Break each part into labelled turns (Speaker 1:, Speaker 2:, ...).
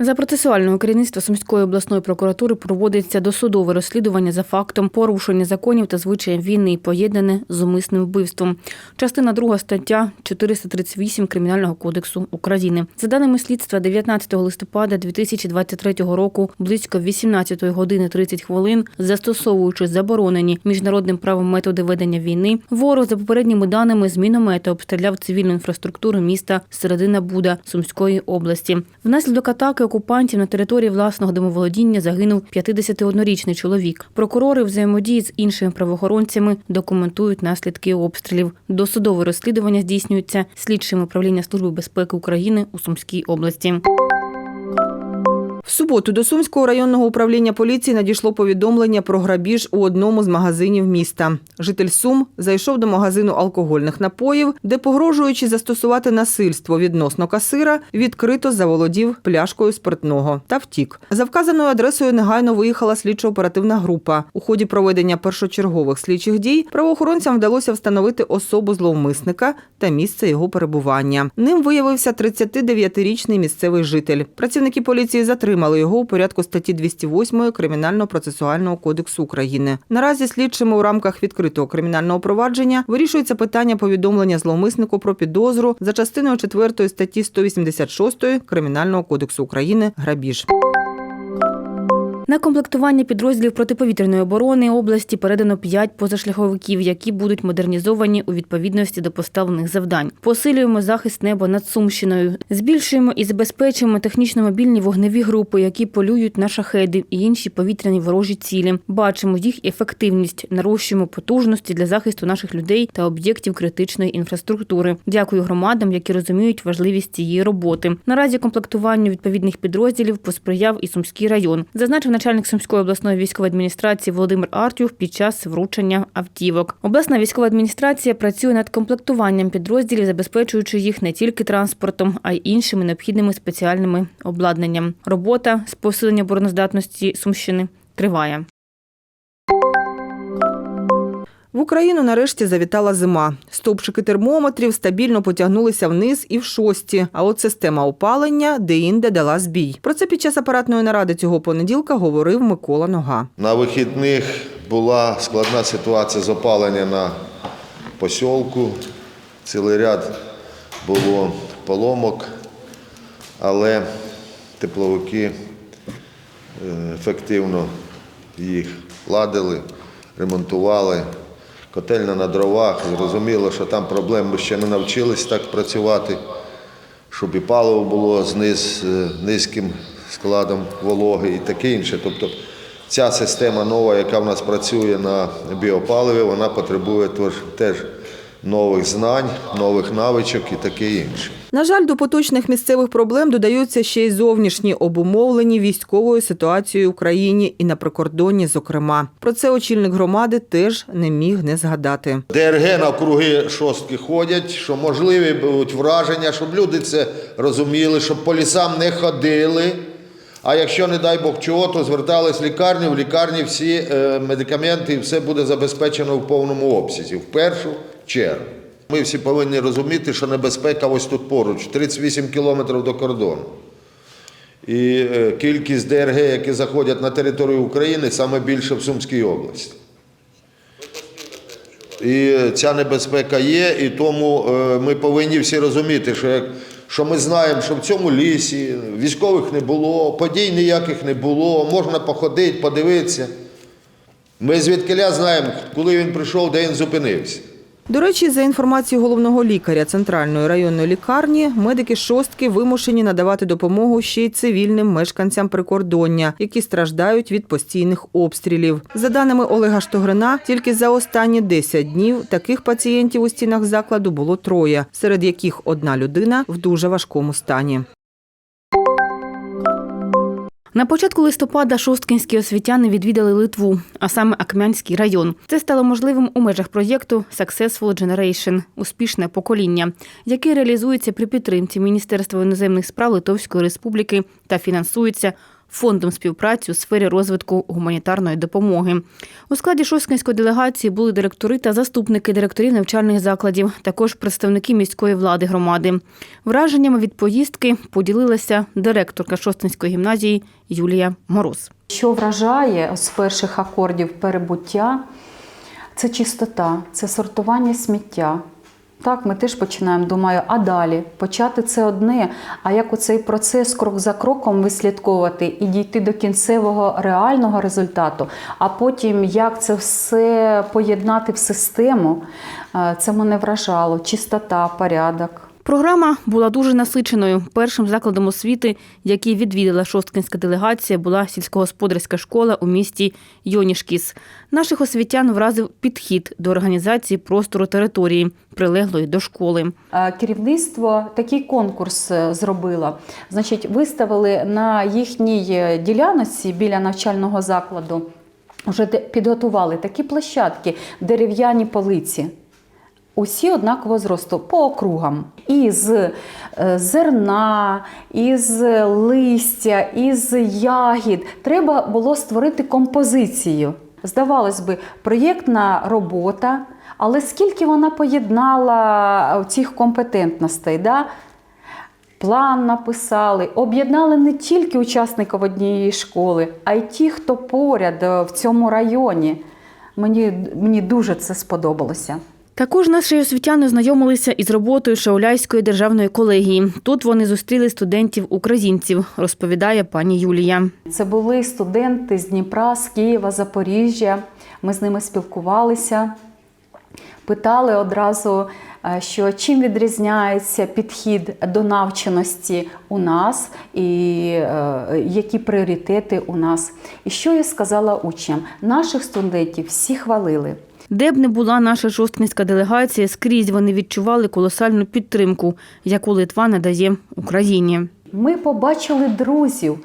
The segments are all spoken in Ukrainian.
Speaker 1: За процесуального керівництва Сумської обласної прокуратури проводиться досудове розслідування за фактом порушення законів та звичаїв війни, поєднане з умисним вбивством. Частина 2 стаття 438 Кримінального кодексу України. За даними слідства, 19 листопада 2023 року близько 18 години 30 хвилин, застосовуючи заборонені міжнародним правом методи ведення війни, ворог за попередніми даними з міномета обстріляв цивільну інфраструктуру міста Середина Буда Сумської області. Внаслідок атаки окупантів на території власного домоволодіння загинув 51-річний чоловік. Прокурори взаємодії з іншими правоохоронцями документують наслідки обстрілів. Досудове розслідування здійснюється слідчим управління Служби безпеки України у Сумській області.
Speaker 2: Суботу до Сумського районного управління поліції надійшло повідомлення про грабіж у одному з магазинів міста. Житель Сум зайшов до магазину алкогольних напоїв, де, погрожуючи застосувати насильство відносно касира, відкрито заволодів пляшкою спиртного та втік. За вказаною адресою негайно виїхала слідчо-оперативна група. У ході проведення першочергових слідчих дій правоохоронцям вдалося встановити особу зловмисника та місце його перебування. Ним виявився 39-річний місцевий житель. Працівники поліції затримали його у порядку статті 208 Кримінально-процесуального кодексу України. Наразі слідчими у рамках відкритого кримінального провадження вирішується питання повідомлення зловмиснику про підозру за частиною 4 статті 186 Кримінального кодексу України грабіж.
Speaker 1: На комплектування підрозділів протиповітряної оборони області передано 5 позашляховиків, які будуть модернізовані у відповідності до поставлених завдань. Посилюємо захист неба над Сумщиною, збільшуємо і забезпечуємо технічно мобільні вогневі групи, які полюють на шахеди і інші повітряні ворожі цілі. Бачимо їх ефективність, нарощуємо потужності для захисту наших людей та об'єктів критичної інфраструктури. Дякую громадам, які розуміють важливість цієї роботи. Наразі комплектуванню відповідних підрозділів посприяв і Сумський район. Зазначив начальник Сумської обласної військової адміністрації Володимир Артюх під час вручення автівок. Обласна військова адміністрація працює над комплектуванням підрозділів, забезпечуючи їх не тільки транспортом, а й іншими необхідними спеціальними обладнанням. Робота з посилення обороноздатності Сумщини триває.
Speaker 2: В Україну нарешті завітала зима. Стовпчики термометрів стабільно потягнулися вниз і в шості. А от система опалення деінде дала збій. Про це під час апаратної наради цього понеділка говорив Микола Нога.
Speaker 3: На вихідних була складна ситуація з опалення на посілку. Цілий ряд було поломок, але тепловики е, ефективно їх ладили, ремонтували. Котельня на дровах. Зрозуміло, що там проблем ми ще не навчились так працювати, щоб і паливо було з низ, е, низьким складом вологи і таке інше. Тобто ця система нова, яка в нас працює на біопаливі, вона потребує теж нових знань, нових навичок і таке інше.
Speaker 2: На жаль, до поточних місцевих проблем додаються ще й зовнішні, обумовлені військовою ситуацією в країні і на прикордонні, зокрема. Про це очільник громади теж не міг не згадати.
Speaker 3: ДРГ навкруги шостки ходять, що можливі будуть враження, щоб люди це розуміли, щоб по лісам не ходили. А якщо, не дай Бог чого, то звертались в лікарню, в лікарні всі е, медикаменти і все буде забезпечено в повному обсязі, в першу чергу. Ми всі повинні розуміти, що небезпека ось тут поруч, 38 кілометрів до кордону. І е, кількість ДРГ, які заходять на територію України, саме більше в Сумській області. І ця небезпека є, і тому е, ми повинні всі розуміти, що, як, що ми знаємо, що в цьому лісі військових не було, подій ніяких не було, можна походити, подивитися. Ми звідкиля знаємо, коли він прийшов, де він зупинився.
Speaker 2: До речі, за інформацією головного лікаря центральної районної лікарні, медики шостки вимушені надавати допомогу ще й цивільним мешканцям прикордоння, які страждають від постійних обстрілів. За даними Олега Штогрина, тільки за останні 10 днів таких пацієнтів у стінах закладу було троє, серед яких одна людина в дуже важкому стані.
Speaker 1: На початку листопада шосткінські освітяни відвідали Литву, а саме Акмянський район. Це стало можливим у межах проєкту Successful Generation – успішне покоління, який реалізується при підтримці Міністерства іноземних справ Литовської Республіки та фінансується фондом співпраці у сфері розвитку гуманітарної допомоги. У складі шосткинської делегації були директори та заступники директорів навчальних закладів, також представники міської влади громади. Враженнями від поїздки поділилася директорка Шостинської гімназії Юлія Мороз.
Speaker 4: Що вражає з перших акордів перебуття, це чистота, це сортування сміття. Так, ми теж починаємо, думаю, а далі почати це одне. А як оцей процес крок за кроком вислідковувати і дійти до кінцевого реального результату, а потім як це все поєднати в систему, е, це мене вражало. Чистота, порядок.
Speaker 1: Програма була дуже насиченою. Першим закладом освіти, який відвідала шосткинська делегація, була сільськогосподарська школа у місті Йонішкіс. Наших освітян вразив підхід до організації простору території, прилеглої до школи.
Speaker 4: Керівництво такий конкурс е, зробило. Значить, виставили на їхній е, ділянці біля навчального закладу. Вже підготували такі площадки, дерев'яні полиці. Усі однакового зросту по округам. Із е, зерна, із листя, із ягід. Треба було створити композицію. Здавалось би, проєктна робота, але скільки вона поєднала цих компетентностей? Да? План написали, об'єднали не тільки учасників однієї школи, а й ті, хто поряд е, в цьому районі. Мені, мені дуже це сподобалося.
Speaker 1: Також наші освітяни ознайомилися із роботою Шауляйської державної колегії. Тут вони зустріли студентів-українців, розповідає пані Юлія.
Speaker 4: Це були студенти з Дніпра, з Києва, Запоріжжя. Ми з ними спілкувалися, питали одразу, е, що чим відрізняється підхід до навченості у нас і е, які пріоритети у нас. І що я сказала учням? Наших студентів всі хвалили.
Speaker 1: Де б не була наша шосткинська делегація, скрізь вони відчували колосальну підтримку, яку Литва надає Україні.
Speaker 4: Ми побачили друзів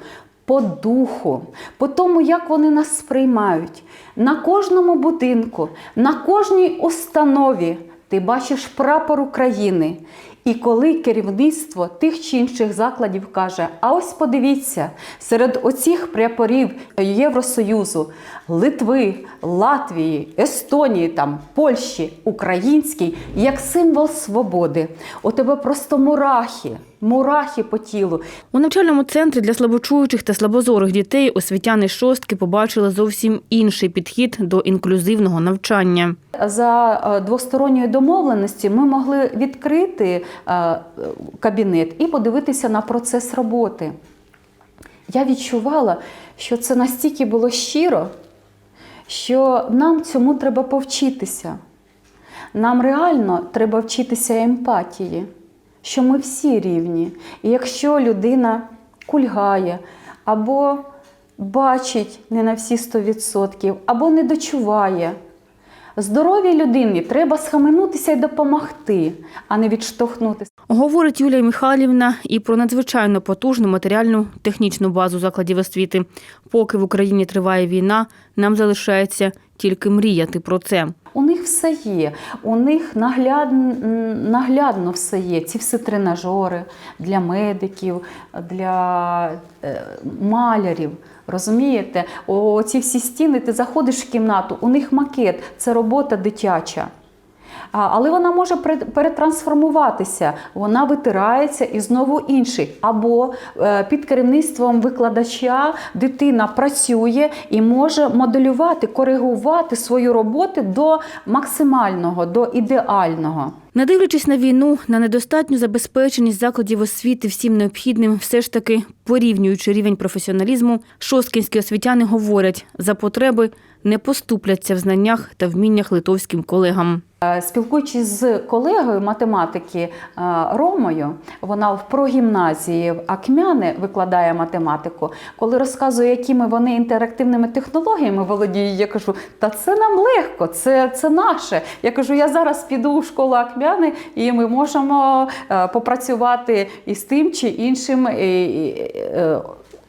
Speaker 4: по духу, по тому, як вони нас сприймають. На кожному будинку, на кожній установі ти бачиш прапор України. І коли керівництво тих чи інших закладів каже: а ось подивіться, серед оцих прапорів Євросоюзу, Литви, Латвії, Естонії, там, Польщі, український, як символ свободи. У тебе просто мурахи, мурахи по тілу.
Speaker 1: У навчальному центрі для слабочуючих та слабозорих дітей освітяни шостки побачили зовсім інший підхід до інклюзивного навчання.
Speaker 4: За е, двосторонньої домовленості ми могли відкрити е, кабінет і подивитися на процес роботи. Я відчувала, що це настільки було щиро, що нам цьому треба повчитися. Нам реально треба вчитися емпатії, що ми всі рівні. І якщо людина кульгає або бачить не на всі 100%, або не дочуває, здоровій людині треба схаменутися і допомогти, а не відштовхнути.
Speaker 1: Говорить Юлія Михайлівна і про надзвичайно потужну матеріальну технічну базу закладів освіти. Поки в Україні триває війна, нам залишається тільки мріяти про це.
Speaker 4: У них все є, у них нагляд, наглядно все є. Ці всі тренажери для медиків, для е, малярів. Розумієте? О, ці всі стіни, ти заходиш в кімнату, у них макет, це робота дитяча. Але вона може перетрансформуватися, вона витирається і знову інший. Або е, під керівництвом викладача дитина працює і може моделювати, коригувати свою роботу до максимального, до ідеального.
Speaker 1: Не дивлячись на війну, на недостатню забезпеченість закладів освіти всім необхідним, все ж таки порівнюючи рівень професіоналізму, шосткінські освітяни говорять, за потреби не поступляться в знаннях та вміннях литовським колегам.
Speaker 4: Е, Спілкуючись з колегою математики е, Ромою, вона в прогімназії в Акмяни викладає математику. Коли розказує, якими вони інтерактивними технологіями володіють, я кажу, та це нам легко, це, це наше. Я кажу, я зараз піду у школу Акмяни, і ми можемо е, попрацювати із тим чи іншим е, е,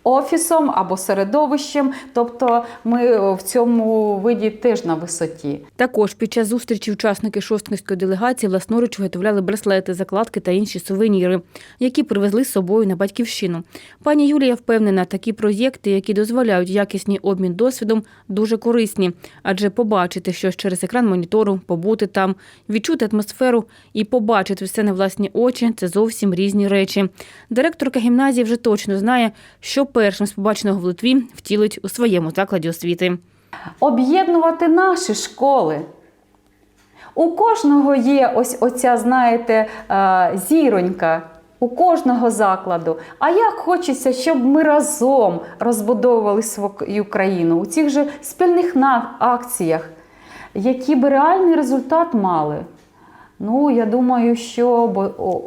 Speaker 4: офісом або середовищем. Тобто ми в цьому виді теж на висоті.
Speaker 1: Також під час зустрічі учасники шосткинської делегації власноруч виготовляли браслети, закладки та інші сувеніри, які привезли з собою на батьківщину. Пані Юлія впевнена, такі проєкти, які дозволяють якісний обмін досвідом, дуже корисні, адже побачити щось через екран монітору, побути там, відчути атмосферу і побачити все на власні очі це зовсім різні речі. Директорка гімназії вже точно знає, що першим з побаченого в Литві втілить у своєму закладі освіти.
Speaker 4: об'єднувати наші школи. У кожного є ось оця, знаєте, е, зіронька. У кожного закладу. А як хочеться, щоб ми разом розбудовували свою країну у цих же спільних акціях, які би реальний результат мали. Ну, я думаю, що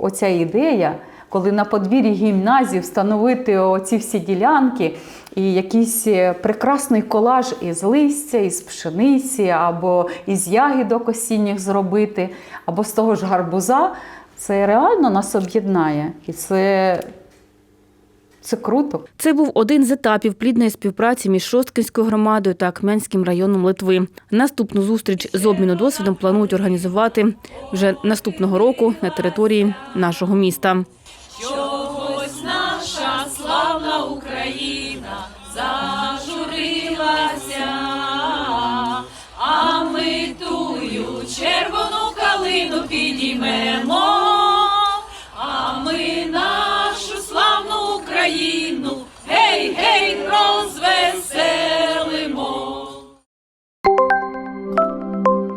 Speaker 4: оця ідея, коли на подвір'ї гімназії встановити оці всі ділянки і якийсь е, прекрасний колаж із листя, із пшениці, або із ягідок осінніх зробити, або з того ж гарбуза, це реально нас об'єднає. І це, це круто.
Speaker 1: Це був один з етапів плідної співпраці між Шосткинською громадою та Акмянським районом Литви. Наступну зустріч з обміну досвідом планують організувати вже наступного року на території нашого міста.
Speaker 5: Чогось наша славна Україна